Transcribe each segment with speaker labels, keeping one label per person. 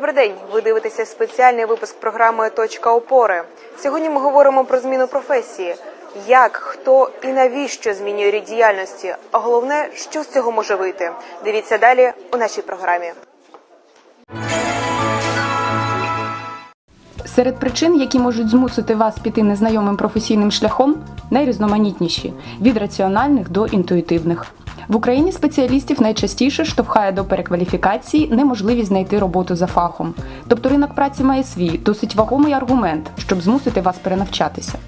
Speaker 1: Добрий день. Ви дивитеся спеціальний випуск програми Точка опори. Сьогодні ми говоримо про зміну професії. Як, хто і навіщо змінює рід діяльності? А головне, що з цього може вийти? Дивіться далі у нашій програмі.
Speaker 2: Серед причин, які можуть змусити вас піти незнайомим професійним шляхом, найрізноманітніші від раціональних до інтуїтивних. В Україні спеціалістів найчастіше штовхає до перекваліфікації неможливість знайти роботу за фахом. Тобто ринок праці має свій досить вагомий аргумент, щоб змусити вас перенавчатися.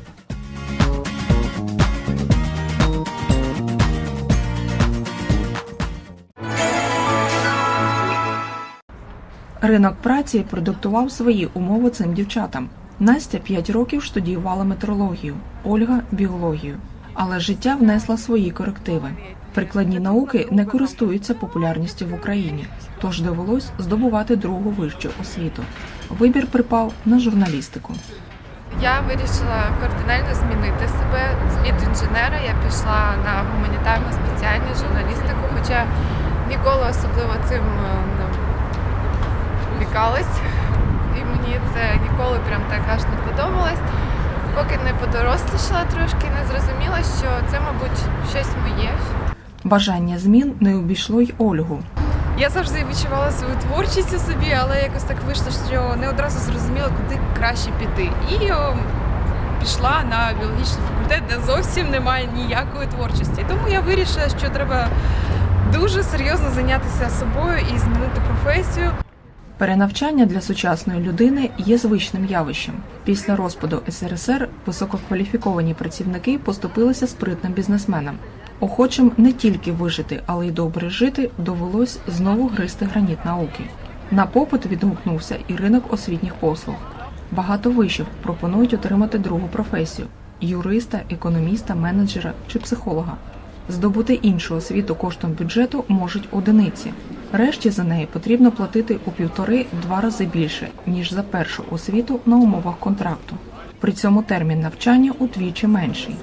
Speaker 3: Ринок праці продиктував свої умови цим дівчатам. Настя 5 років студіювала метрологію, Ольга біологію. Але життя внесла свої корективи. Прикладні науки не користуються популярністю в Україні, тож довелось здобувати другу вищу освіту. Вибір припав на журналістику.
Speaker 4: Я вирішила кардинально змінити себе. Від інженера я пішла на гуманітарну спеціальність журналістику, хоча ніколи особливо цим не увлікалась. І мені це ніколи прям так аж не подобалось. Поки не подорослішала трошки, не зрозуміла, що це, мабуть, щось моє.
Speaker 3: Бажання змін не обійшло й Ольгу.
Speaker 5: Я завжди відчувала свою творчість у собі, але якось так вийшло, що не одразу зрозуміла, куди краще піти. І о, пішла на біологічний факультет, де зовсім немає ніякої творчості. Тому я вирішила, що треба дуже серйозно зайнятися собою і змінити професію.
Speaker 3: Перенавчання для сучасної людини є звичним явищем. Після розпаду СРСР висококваліфіковані працівники поступилися спритним бізнесменам. Охочим не тільки вижити, але й добре жити довелось знову гризти граніт науки. На попит відгукнувся і ринок освітніх послуг. Багато вишів пропонують отримати другу професію юриста, економіста, менеджера чи психолога. Здобути іншу освіту коштом бюджету можуть одиниці. Решті за неї потрібно платити у півтори-два рази більше, ніж за першу освіту на умовах контракту. При цьому термін навчання удвічі менший.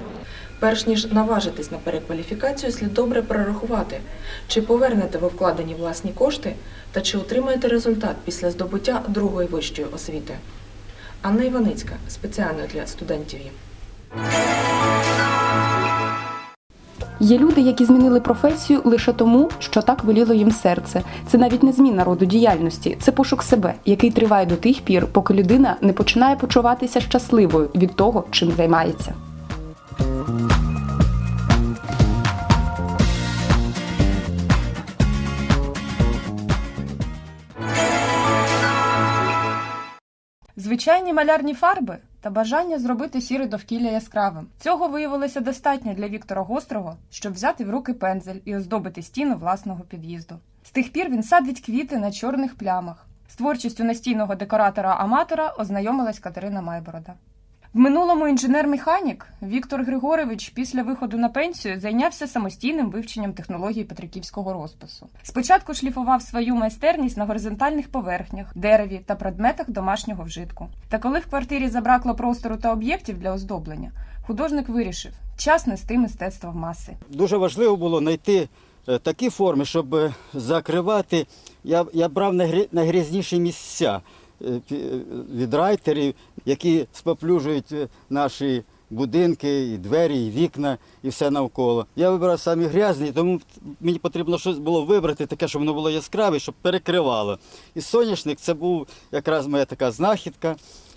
Speaker 3: Перш ніж наважитись на перекваліфікацію, слід добре прорахувати, чи повернете ви вкладені власні кошти та чи отримаєте результат після здобуття другої вищої освіти. Анна Іваницька спеціально для студентів. є.
Speaker 2: Люди, які змінили професію лише тому, що так веліло їм серце. Це навіть не зміна роду діяльності, це пошук себе, який триває до тих пір, поки людина не починає почуватися щасливою від того, чим займається.
Speaker 6: Звичайні малярні фарби та бажання зробити сіре довкілля яскравим. Цього виявилося достатньо для Віктора Гострого, щоб взяти в руки пензель і оздобити стіну власного під'їзду. З тих пір він садить квіти на чорних плямах. З творчістю настійного декоратора-аматора ознайомилась Катерина Майборода. В минулому інженер-механік Віктор Григорович після виходу на пенсію зайнявся самостійним вивченням технологій петриківського розпису. Спочатку шліфував свою майстерність на горизонтальних поверхнях, дереві та предметах домашнього вжитку. Та коли в квартирі забракло простору та об'єктів для оздоблення, художник вирішив час нести мистецтво в маси.
Speaker 7: Дуже важливо було знайти е, такі форми, щоб е, закривати. Я, я брав найгрі- найгрізніші місця е, від райтерів, які споплюжують е, наші будинки, і двері, і вікна, і все навколо. Я вибирав самі грязні, тому мені потрібно щось було вибрати таке, щоб воно було яскраве, щоб перекривало. І соняшник це був якраз моя така знахідка,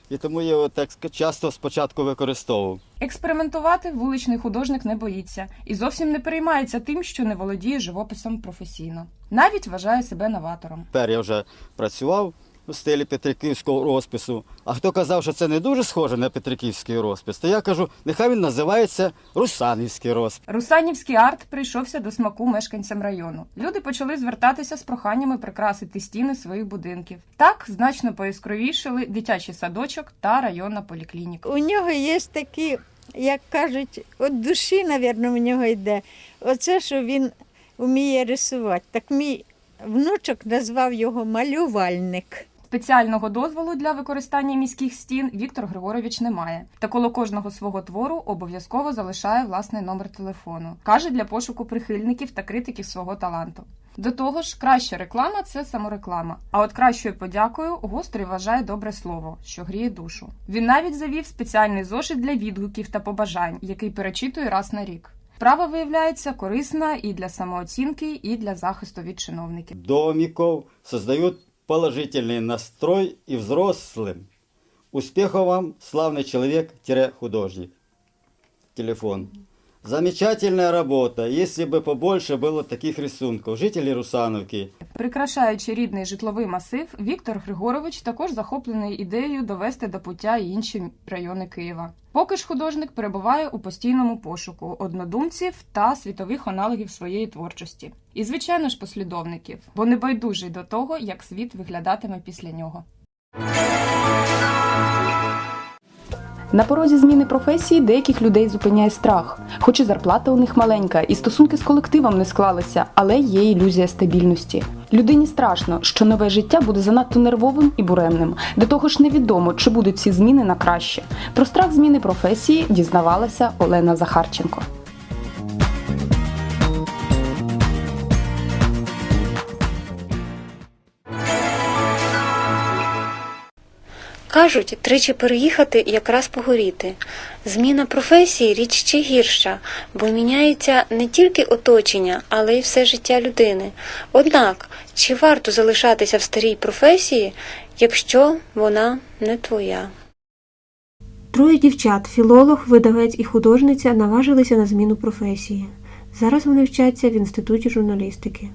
Speaker 7: і тому я його так часто спочатку використовував.
Speaker 6: Експериментувати вуличний художник не боїться і зовсім не переймається тим, що не володіє живописом професійно. Навіть вважає себе новатором.
Speaker 7: Тепер я вже працював у стилі петриківського розпису. А хто казав, що це не дуже схоже на петриківський розпис, то я кажу, нехай він називається Русанівський розпис.
Speaker 6: Русанівський арт прийшовся до смаку мешканцям району. Люди почали звертатися з проханнями прикрасити стіни своїх будинків. Так значно пояскравішали дитячий садочок та районна поліклініка.
Speaker 8: У нього є такі, як кажуть, от душі, мабуть, в нього йде. Оце, що він вміє рисувати. Так мій внучок назвав його малювальник.
Speaker 6: Спеціального дозволу для використання міських стін Віктор Григорович не має. Та коло кожного свого твору обов'язково залишає власний номер телефону. Каже для пошуку прихильників та критиків свого таланту. До того ж, краща реклама це самореклама. А от кращою подякою гострий вважає добре слово, що гріє душу. Він навіть завів спеціальний зошит для відгуків та побажань, який перечитує раз на рік. Справа виявляється корисна і для самооцінки, і для захисту від чиновників.
Speaker 7: домиков создают положительный настрой и взрослым. Успехов вам, славный человек-художник. Телефон. Замечательная работа. Если бы побольше было таких рисунков. Жители Русановки.
Speaker 6: Прикрашаючи рідний житловий масив, Віктор Григорович також захоплений ідеєю довести до пуття інші райони Києва. Поки ж художник перебуває у постійному пошуку однодумців та світових аналогів своєї творчості. І, звичайно ж, послідовників, бо не байдужий до того, як світ виглядатиме після нього.
Speaker 2: На порозі зміни професії деяких людей зупиняє страх. Хоч і зарплата у них маленька, і стосунки з колективом не склалися, але є ілюзія стабільності. Людині страшно, що нове життя буде занадто нервовим і буремним. До того ж, невідомо, чи будуть ці зміни на краще. Про страх зміни професії дізнавалася Олена Захарченко.
Speaker 9: Кажуть, тричі переїхати якраз погоріти. Зміна професії річ ще гірша, бо міняється не тільки оточення, але й все життя людини. Однак, чи варто залишатися в старій професії, якщо вона не твоя?
Speaker 10: Троє дівчат, філолог, видавець і художниця, наважилися на зміну професії. Зараз вони вчаться в інституті журналістики.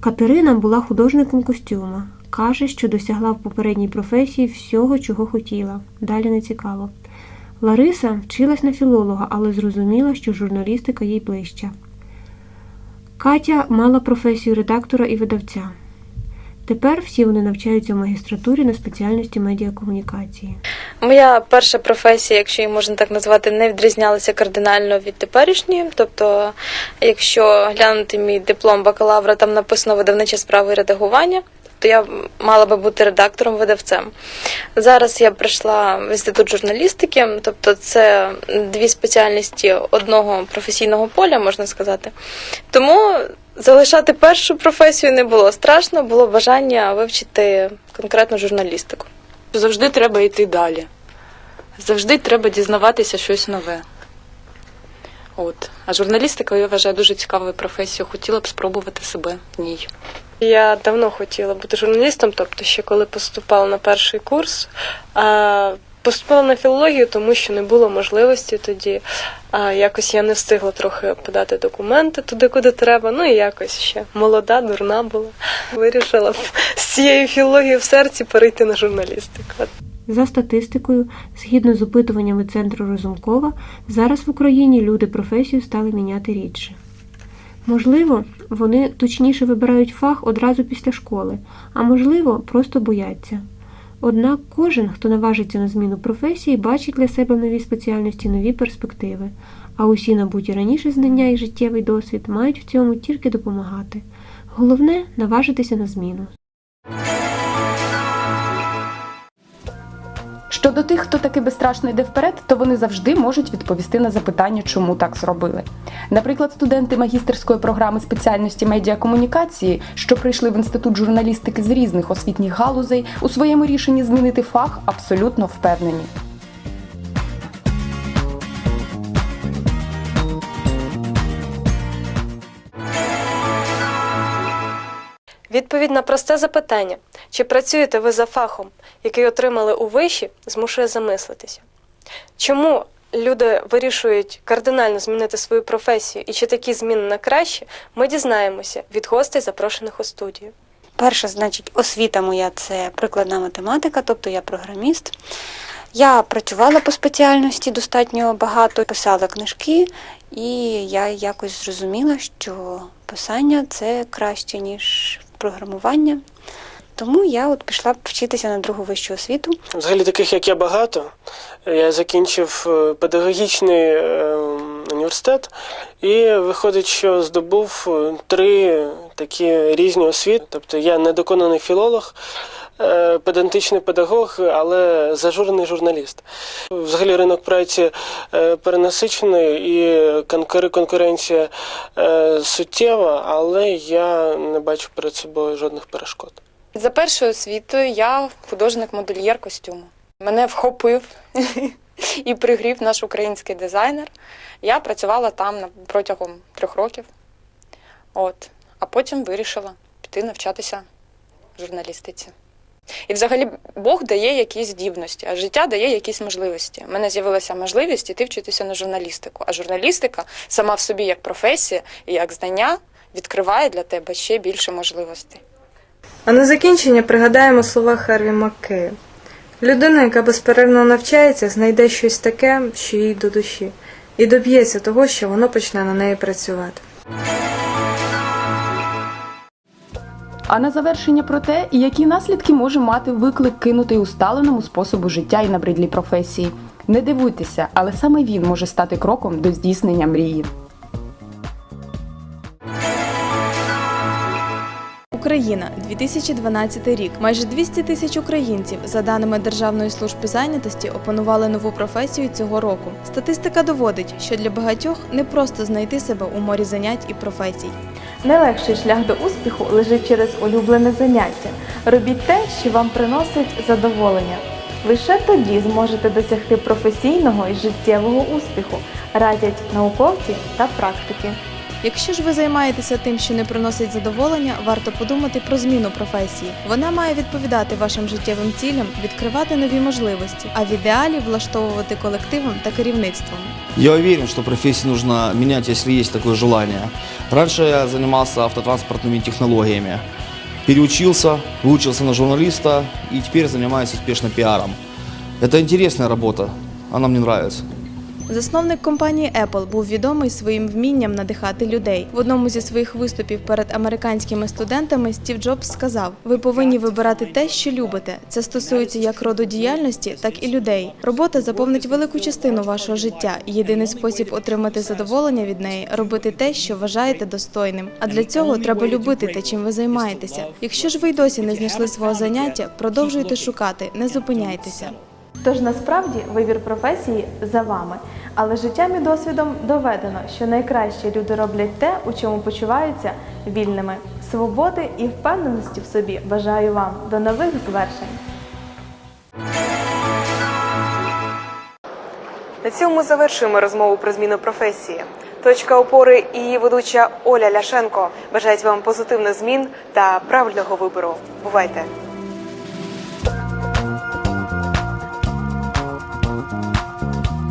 Speaker 10: Катерина була художником костюма. Каже, що досягла в попередній професії всього, чого хотіла. Далі не цікаво. Лариса вчилась на філолога, але зрозуміла, що журналістика їй ближча. Катя мала професію редактора і видавця. Тепер всі вони навчаються в магістратурі на спеціальності медіакомунікації.
Speaker 9: Моя перша професія, якщо її можна так назвати, не відрізнялася кардинально від теперішньої. Тобто, якщо глянути мій диплом бакалавра, там написано видавничі справи і редагування, то я мала би бути редактором-видавцем. Зараз я прийшла в інститут журналістики, тобто це дві спеціальності одного професійного поля, можна сказати. Тому залишати першу професію не було страшно, було бажання вивчити конкретно журналістику.
Speaker 11: Завжди треба йти далі. Завжди треба дізнаватися щось нове. От. А журналістика, я вважаю, дуже цікавою професією. Хотіла б спробувати себе в ній.
Speaker 9: Я давно хотіла бути журналістом, тобто ще коли поступала на перший курс. А поступала на філологію, тому що не було можливості тоді. А якось я не встигла трохи подати документи туди, куди треба. Ну і якось ще молода, дурна була. Вирішила з цією філологією в серці перейти на журналістику.
Speaker 10: За статистикою, згідно з опитуваннями центру Розумкова, зараз в Україні люди професію стали міняти рідше. Можливо, вони точніше вибирають фах одразу після школи, а можливо, просто бояться. Однак кожен, хто наважиться на зміну професії, бачить для себе в новій спеціальності нові перспективи, а усі набуті раніше знання і життєвий досвід мають в цьому тільки допомагати. Головне наважитися на зміну.
Speaker 2: Щодо тих, хто таки безстрашно йде вперед, то вони завжди можуть відповісти на запитання, чому так зробили. Наприклад, студенти магістерської програми спеціальності медіакомунікації, що прийшли в інститут журналістики з різних освітніх галузей, у своєму рішенні змінити фах абсолютно впевнені.
Speaker 9: Відповідь на просте запитання: чи працюєте ви за фахом, який отримали у виші, змушує замислитися. Чому люди вирішують кардинально змінити свою професію і чи такі зміни на краще, ми дізнаємося від гостей, запрошених у студію.
Speaker 12: Перша, значить, освіта моя це прикладна математика, тобто я програміст. Я працювала по спеціальності достатньо багато, писала книжки, і я якось зрозуміла, що писання це краще, ніж програмування. Тому я от пішла вчитися на другу вищу освіту.
Speaker 13: Взагалі таких, як я, багато. Я закінчив е, педагогічний е, університет і виходить, що здобув е, три такі різні освіти. Тобто я недоконаний філолог, педантичний педагог, але зажурений журналіст. Взагалі ринок праці е, перенасичений і конкуренція е, суттєва, але я не бачу перед собою жодних перешкод.
Speaker 6: За першою освітою я художник-модельєр костюму. Мене вхопив і пригрів наш український дизайнер. Я працювала там протягом трьох років. От. А потім вирішила піти навчатися журналістиці. І взагалі Бог дає якісь здібності, а життя дає якісь можливості. У мене з'явилася можливість іти вчитися на журналістику. А журналістика сама в собі як професія і як знання відкриває для тебе ще більше можливостей.
Speaker 4: А на закінчення пригадаємо слова Харві Маккея. Людина, яка безперервно навчається, знайде щось таке, що їй до душі, і доб'ється того, що воно почне на неї працювати.
Speaker 2: А на завершення про те, які наслідки може мати виклик кинутий усталеному способу життя і набридлій професії. Не дивуйтеся, але саме він може стати кроком до здійснення мрії.
Speaker 14: Україна, 2012 рік. Майже 200 тисяч українців, за даними Державної служби зайнятості, опанували нову професію цього року. Статистика доводить, що для багатьох не просто знайти себе у морі занять і професій.
Speaker 15: Найлегший шлях до успіху лежить через улюблене заняття. Робіть те, що вам приносить задоволення. Лише тоді зможете досягти професійного і життєвого успіху, радять науковці та практики.
Speaker 14: Якщо ж ви займаєтеся тим, що не приносить задоволення, варто подумати про зміну професії. Вона має відповідати вашим життєвим цілям, відкривати нові можливості, а в ідеалі влаштовувати колективом та керівництвом.
Speaker 16: Я уверен, что профессию нужно менять, если есть такое желание. Раньше я занимался автотранспортными технологиями. Переучился, выучился на журналиста и теперь занимаюсь успешно пиаром. Это интересная работа, она мне нравится.
Speaker 14: Засновник компанії Apple був відомий своїм вмінням надихати людей. В одному зі своїх виступів перед американськими студентами Стів Джобс сказав: Ви повинні вибирати те, що любите. Це стосується як роду діяльності, так і людей. Робота заповнить велику частину вашого життя. Єдиний спосіб отримати задоволення від неї робити те, що вважаєте достойним. А для цього треба любити те, чим ви займаєтеся. Якщо ж ви й досі не знайшли свого заняття, продовжуйте шукати, не зупиняйтеся.
Speaker 15: Тож насправді вибір професії за вами. Але життям і досвідом доведено, що найкраще люди роблять те, у чому почуваються вільними. Свободи і впевненості в собі бажаю вам до нових звершень.
Speaker 1: На цьому завершуємо розмову про зміну професії. Точка опори і її ведуча Оля Ляшенко бажають вам позитивних змін та правильного вибору. Бувайте! you